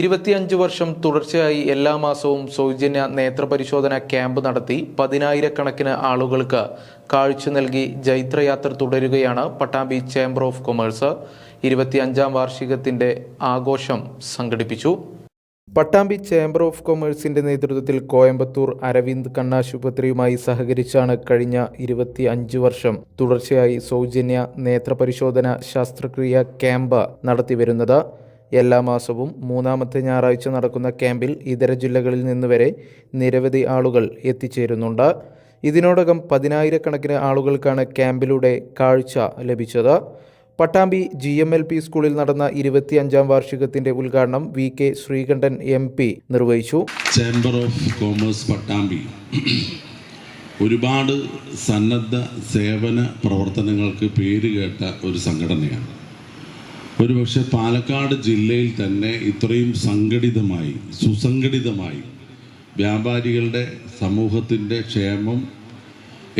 ഇരുപത്തിയഞ്ച് വർഷം തുടർച്ചയായി എല്ലാ മാസവും സൗജന്യ നേത്രപരിശോധന ക്യാമ്പ് നടത്തി പതിനായിരക്കണക്കിന് ആളുകൾക്ക് കാഴ്ച നൽകി ജൈത്രയാത്ര തുടരുകയാണ് പട്ടാമ്പി ചേംബർ ഓഫ് കൊമേഴ്സ്. ഇരുപത്തിയഞ്ചാം വാർഷികത്തിന്റെ ആഘോഷം സംഘടിപ്പിച്ചു. പട്ടാമ്പി ചേംബർ ഓഫ് കൊമേഴ്സിന്റെ നേതൃത്വത്തിൽ കോയമ്പത്തൂർ അരവിന്ദ് കണ്ണാശുപത്രിയുമായി സഹകരിച്ചാണ് കഴിഞ്ഞ ഇരുപത്തി അഞ്ച് വർഷം തുടർച്ചയായി സൗജന്യ നേത്രപരിശോധന ശസ്ത്രക്രിയ ക്യാമ്പ് നടത്തിവരുന്നത്. എല്ലാ മാസവും മൂന്നാമത്തെ ഞായറാഴ്ച നടക്കുന്ന ക്യാമ്പിൽ ഇതര ജില്ലകളിൽ നിന്ന് വരെ നിരവധി ആളുകൾ എത്തിച്ചേരുന്നുണ്ട്. ഇതിനോടകം പതിനായിരക്കണക്കിന് ആളുകൾക്കാണ് ക്യാമ്പിലൂടെ കാഴ്ച ലഭിച്ചത്. Pattambi G M L P സ്കൂളിൽ നടന്ന ഇരുപത്തിയഞ്ചാം വാർഷികത്തിന്റെ ഉദ്ഘാടനം V K Sreekandan M P നിർവഹിച്ചു. Chamber of commerce Pattambi. ഒരുപാട് സന്നദ്ധ സേവന പ്രവർത്തനങ്ങൾക്ക് പേര് കേട്ട ഒരു സംഘടനയാണ്. ഒരുപക്ഷെ പാലക്കാട് ജില്ലയിൽ തന്നെ ഇത്രയും സംഘടിതമായി സുസംഘടിതമായി വ്യാപാരികളുടെ സമൂഹത്തിന്റെ ക്ഷേമം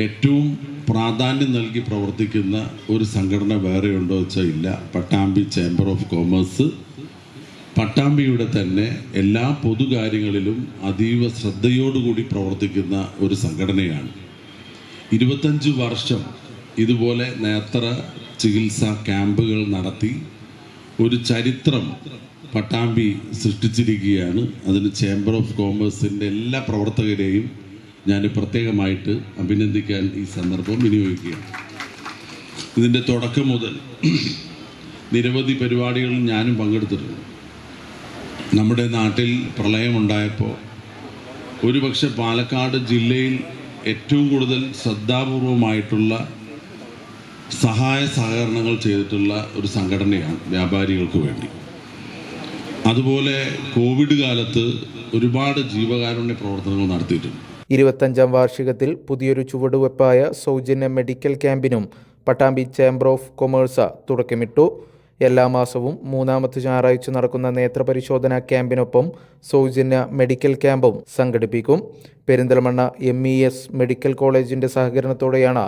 ഏറ്റവും പ്രാധാന്യം നൽകി പ്രവർത്തിക്കുന്ന ഒരു സംഘടന വേറെ ഉണ്ടോ വെച്ചാൽ ഇല്ല. പട്ടാമ്പി ചേംബർ ഓഫ് കോമേഴ്സ് പട്ടാമ്പിയുടെ തന്നെ എല്ലാ പൊതുകാര്യങ്ങളിലും അതീവ ശ്രദ്ധയോടുകൂടി പ്രവർത്തിക്കുന്ന ഒരു സംഘടനയാണ്. ഇരുപത്തഞ്ച് വർഷം ഇതുപോലെ നേത്ര ചികിത്സാ ക്യാമ്പുകൾ നടത്തി ഒരു ചരിത്രം പട്ടാമ്പി സൃഷ്ടിച്ചിരിക്കുകയാണ്. അതിന് ചേംബർ ഓഫ് കോമേഴ്സിന്റെ എല്ലാ പ്രവർത്തകരെയും ഞാൻ പ്രത്യേകമായിട്ട് അഭിനന്ദിക്കാൻ ഈ സന്ദർഭം വിനിയോഗിക്കുകയാണ്. ഇതിന്റെ തുടക്കം മുതൽ നിരവധി പരിപാടികളിൽ ഞാനും പങ്കെടുത്തിട്ടുണ്ട്. നമ്മുടെ നാട്ടിൽ പ്രളയമുണ്ടായപ്പോൾ ഒരുപക്ഷെ പാലക്കാട് ജില്ലയിൽ ഏറ്റവും കൂടുതൽ ശ്രദ്ധാപൂർവമായിട്ടുള്ള സഹായ സഹകരണങ്ങൾ ചെയ്തിട്ടുള്ള ഒരു സംഘടനയാണ് വ്യാപാരികൾക്ക് വേണ്ടി. അതുപോലെ കോവിഡ് കാലത്ത് ഒരുപാട് ജീവകാരുണ്യ പ്രവർത്തനങ്ങൾ നടത്തിയിട്ടുണ്ട്. ഇരുപത്തഞ്ചാം വാർഷികത്തിൽ പുതിയൊരു ചുവടുവെപ്പായ സൗജന്യ മെഡിക്കൽ ക്യാമ്പിനും പട്ടാമ്പി ചേംബർ ഓഫ് കൊമേഴ്സ തുടക്കമിട്ടു. എല്ലാ മാസവും മൂന്നാമത്തെ ഞായറാഴ്ച നടക്കുന്ന നേത്രപരിശോധന ക്യാമ്പിനൊപ്പം സൗജന്യ മെഡിക്കൽ ക്യാമ്പും സംഘടിപ്പിക്കും. Perinthalmanna M E S medical കോളേജിന്റെ സഹകരണത്തോടെയാണ്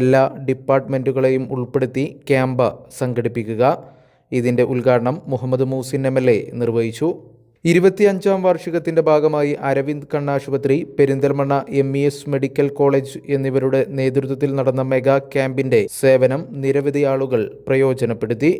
എല്ലാ ഡിപ്പാർട്ട്മെന്റുകളെയും ഉൾപ്പെടുത്തി ക്യാമ്പ് സംഘടിപ്പിക്കുക. ഇതിന്റെ ഉദ്ഘാടനം Muhammad Muhsin M L A നിർവഹിച്ചു. ഇരുപത്തിയഞ്ചാം വാർഷികത്തിന്റെ ഭാഗമായി അരവിന്ദ് കണ്ണാശുപത്രി Perinthalmanna M E S medical college എന്നിവരുടെ നേതൃത്വത്തിൽ നടന്ന മെഗാ ക്യാമ്പിന്റെ സേവനം നിരവധി ആളുകൾ പ്രയോജനപ്പെടുത്തി.